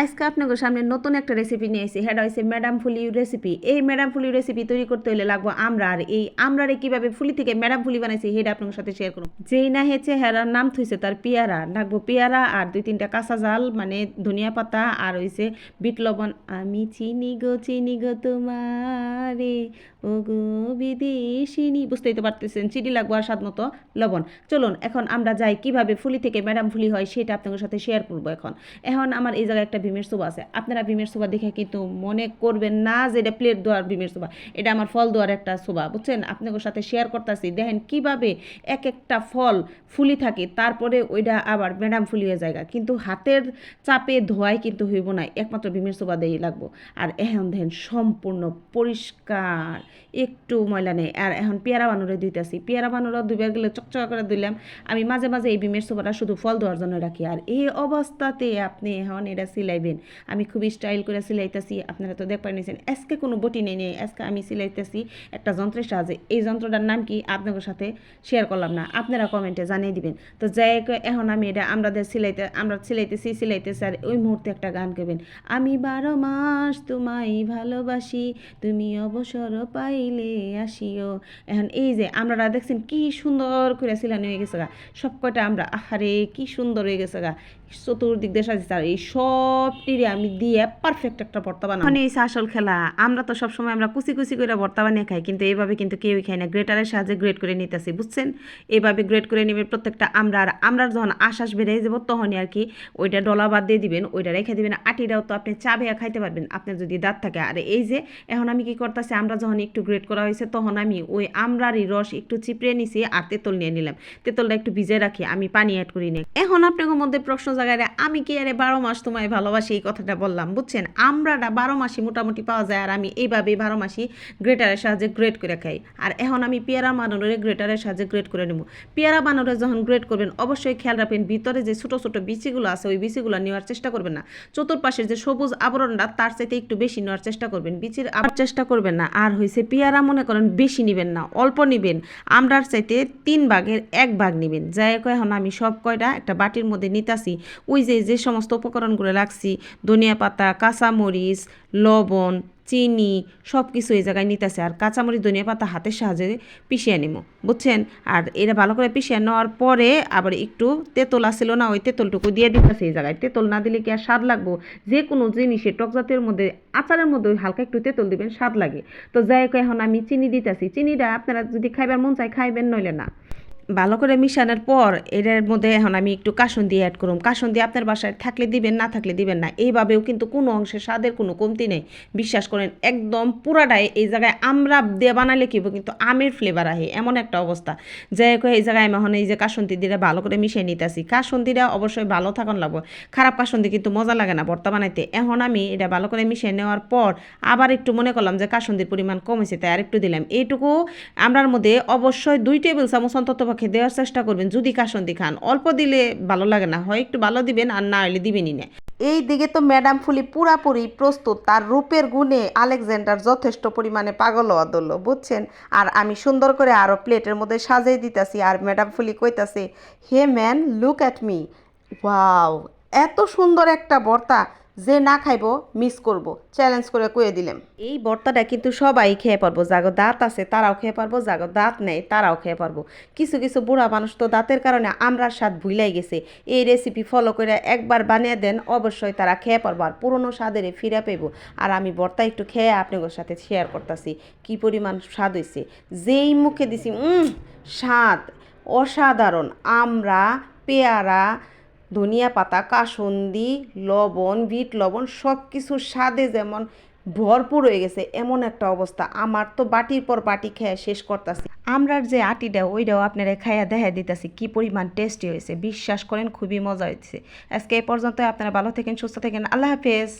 আজকে আপনাদের সামনে নতুন একটা রেসিপি নিয়ে এসেছি। সেটা হচ্ছে ম্যাডাম ফুলি রেসিপি এই ম্যাডাম ফুলি রেসিপি তৈরি করতে হলে লাগবো আমরা আর এই আমরারে কীভাবে ফুলি থেকে ম্যাডাম ফুলি বানাইছি সেটা আপনাদের সাথে শেয়ার করুন যেই না হেছে হেরার নাম থইছে তার পেয়ারা। লাগবো পেয়ারা আর দুই তিনটা কাঁচা জাল মানে ধনিয়া পাতা আর হইছে বিট লবণ। আমি চিনি গো চিনি গো তোমারে। ও গো বিদেশিনী। বুঝতেই তো পারতেছেন, চিনি লাগবো আর স্বাদ মতো লবণ। চলুন, এখন আমরা যাই কীভাবে ফুলি থেকে ম্যাডাম ফুলি হয় সেটা আপনাদের সাথে শেয়ার করব এখন। এখন আমার এই জায়গায় একটা ভীমের সোবা আছে। আপনারা ভীমের সোবা দেখে কিন্তু মনে করবেন না যে এটা প্লেট দেওয়ার ভীমের সোবা এটা আমার ফল দেওয়ার একটা সোবা বুঝছেন? আপনাদের সাথে শেয়ার করতেছি। দেখেন কীভাবে এক একটা ফল ফুলি থাকে, তারপরে ওইটা আবার ম্যাডাম ফুলি হয়ে যায় কিন্তু হাতের চাপে ধোয়াই কিন্তু হইব না, একমাত্র ভীমের সোবা দিয়েই লাগবো। আর এখন দেখেন সম্পূর্ণ পরিষ্কার, একটু ময়লা নেই। আর এখন পেয়ারা বানুরে দিতেছি। পেয়ারা বানুরা দুইবার গেলে চকচকা করে দিলাম। আমি মাঝে মাঝে এই বিমের সোবাটা শুধু ফল দেওয়ার জন্য রাখি। আর এই অবস্থাতে আপনি এখন এটা সিলাইবেন। আমি খুবই স্টাইল করে সিলাইতেছি, আপনারা তো দেখতে নিয়েছেন আজকে কোনো বটি নেই নেই। আজকে আমি সিলাইতেছি একটা যন্ত্রের সাহায্যে। এই যন্ত্রটার নাম কি? আপনাদের সাথে শেয়ার করলাম না। আপনারা কমেন্টে জানিয়ে দিবেন। তো যাই এখন আমি এটা আমাদের সিলাইতে, আমরা সিলাইতেছি সিলাইতেছি আর ওই মুহূর্তে একটা গান করবেন আমি বারো মাস তোমায় ভালোবাসি, তুমি অবসর পাইলে আসিও। এখন এই যে আমরা দেখছেন কি সুন্দর করে সিলানো হয়ে গেছে গা। সব কয়টা আমরা, আহারে, কি সুন্দর হয়ে গেছে গা। চতুর্দিক দিয়ে সাজিয়েছে আর এই সবটিরে আমি দিয়ে পারফেক্ট একটা ভর্তা বানাবো। মানে এই আসল খেলা, আমরা তো সবসময় আমরা কুচি কুচি করে ভর্তা বানিয়ে খাই, কিন্তু এইভাবে কিন্তু কেউই খাই না। গ্রেটারের সাহায্যে গ্রেট করে নিতেছি, বুঝছেন? এইভাবে গ্রেট করে নেবে প্রত্যেকটা আমরা, আর আমরা যখন আশ্বাস বেড়ে যাব, তখনই আর কি ওইটা ডলা বাদ দিয়ে দিবেন, ওইটা রেখে দিবেন। আটিটাও তো আপনি চা বেয়া খাইতে পারবেন, আপনার যদি দাঁত থাকে। আর এই যে এখন আমি কি করতেছি, আমরা যখন একটু গ্রেট করা হয়েছে, তখন আমি ওই আমরারই রস একটু চিপড়ে নিছি আর তেঁতুল নিয়ে নিলাম। তেঁতুলটা একটু ভিজে রাখি, আমি পানি অ্যাড করি নাই। এখন আপনাদের মধ্যে প্রশ্ন জায়গায় আমি কি আরে বারো মাস তোমায় ভালোবাসি এই কথাটা বললাম, বুঝছেন? আমরাটা বারো মাসই মোটামুটি পাওয়া যায় আর আমি এইভাবেই বারো মাসই গ্রেটারের সাহায্যে গ্রেট করে খাই। আর এখন আমি পেয়ারা বানরে গ্রেটারের সাহায্যে গ্রেট করে নেব। পেয়ারা বানরে যখন গ্রেট করবেন, অবশ্যই খেয়াল রাখবেন, ভিতরে যে ছোটো ছোটো বিচিগুলো আছে, ওই বিচিগুলো নেওয়ার চেষ্টা করবেন না। চতুর্পাশের যে সবুজ আবরণটা, তার চাইতে একটু বেশি নেওয়ার চেষ্টা করবেন। বিচির আবার চেষ্টা করবেন না। আর হয়েছে পেয়ারা, মনে করেন, বেশি নেবেন না, অল্প নেবেন। আমরার চাইতে তিন ভাগের এক ভাগ নেবেন। যাই এখন আমি সব কয়টা একটা বাটির মধ্যে নিতাছি। ওই যে যে সমস্ত উপকরণগুলো রাখছি ধনিয়া পাতা, কাঁচামরিচ, লবণ, চিনি সব কিছু এই জায়গায় নিতেছে। আর কাঁচামরিচ, ধনিয়া পাতা হাতের সাহায্যে পিষিয়ে নিব বুঝছেন? আর এটা ভালো করে পিষিয়ে নেওয়ার পরে আবার একটু তেঁতুল আসছিল না, ওই তেঁতলটুকু দিয়ে দিতেছে এই জায়গায়। তেঁতল না দিলে কি আর স্বাদ লাগবো? যে কোনো জিনিসে, টক জাতীয় মধ্যে, আচারের মধ্যে হালকা একটু তেঁতুল দিবেন, স্বাদ লাগে। তো যাই এখন আমি চিনি দিতেছি। চিনিটা আপনারা যদি খাইবার মন চাই খাইবেন, নইলে না। ভালো করে মিশানোর পর এটার মধ্যে এখন আমি একটু কাসন দিয়ে অ্যাড করুম। কাসন দিয়ে আপনার বাসায় থাকলে দিবেন, না থাকলে দিবেন না। এইভাবেও কিন্তু কোনো অংশে স্বাদের কোনো কমতি নেই। বিশ্বাস করেন, একদম পুরাটাই এই জায়গায় আমরা দিয়ে বানালে কি কিন্তু আমের ফ্লেভার আহে। এমন একটা অবস্থা। হোক, এই জায়গায় আমি এখন এই যে কাসন্তি দিয়ে ভালো করে মিশিয়ে নিতেছি। কাসন্তিটা অবশ্যই ভালো থাকুন লাগবো। খারাপ কাসন্তি কিন্তু মজা লাগে না ভর্তা বানাইতে। এখন আমি এটা ভালো করে মিশিয়ে নেওয়ার পর আবার একটু মনে করলাম যে কাসন্দির পরিমাণ কমেছে তাই আর একটু দিলাম। এইটুকু আমরার মধ্যে অবশ্যই দুই টেবিল চামচ অন্তত পক্ষে দেওয়ার চেষ্টা করবেন যদি কাসন্দি খান। অল্প দিলে ভালো লাগে না, হয় একটু ভালো দিবেন আর না হলে দিবেনই না। এই দিকে তো ম্যাডাম ফুলি পুরাপুরি প্রস্তুত, তার রূপের গুণে আলেকজান্ডার যথেষ্ট পরিমাণে পাগল হওয়া দল বুঝছেন? আর আমি সুন্দর করে আরও প্লেটের মধ্যে সাজিয়ে দিতেছি, আর ম্যাডাম ফুলি কইতাছে, hey man, look at me. Wow, এত সুন্দর একটা ভর্তা যে না খাইবো মিস করব। চ্যালেঞ্জ করে কয়ে দিলাম। এই ভর্তাটা কিন্তু সবাই খেয়ে পারব। যাগো দাঁত আছে, তারাও খেয়ে পারব। যাগো দাঁত নেই, তারাও খেয়ে পারব। কিছু কিছু বুড়া মানুষ তো দাঁতের কারণে আমরা স্বাদ ভুলাই গেছে। এই রেসিপি ফলো করে একবার বানিয়ে দেন, অবশ্যই তারা খেয়ে পারব আর পুরনো স্বাদের ফিরে পেবো। আর আমি ভর্তা একটু খেয়ে আপনাদের সাথে শেয়ার করতেছি, কি পরিমাণ স্বাদ হয়েছে যেই মুখে দিছি, উম, স্বাদ অসাধারণ। আমরা, পেয়ারা ধনিয়া পাতা, কাসন্দি, লবণ বিট লবণ সব কিছু স্বাদে যেমন ভরপুর হয়ে গেছে, এমন একটা অবস্থা। আমার তো বাটির পর বাটি খেয়ে শেষ করতেছি। আমরার যে আটিটা, ওইটাও আপনারা খাইয়া দেখা দিতেছি, কি পরিমাণ টেস্টি হয়েছে। বিশ্বাস করেন, খুবই মজা হয়েছে আজকে এই পর্যন্ত আপনারা ভালো থাকেন, সুস্থ থাকেন। আল্লাহ হাফেজ।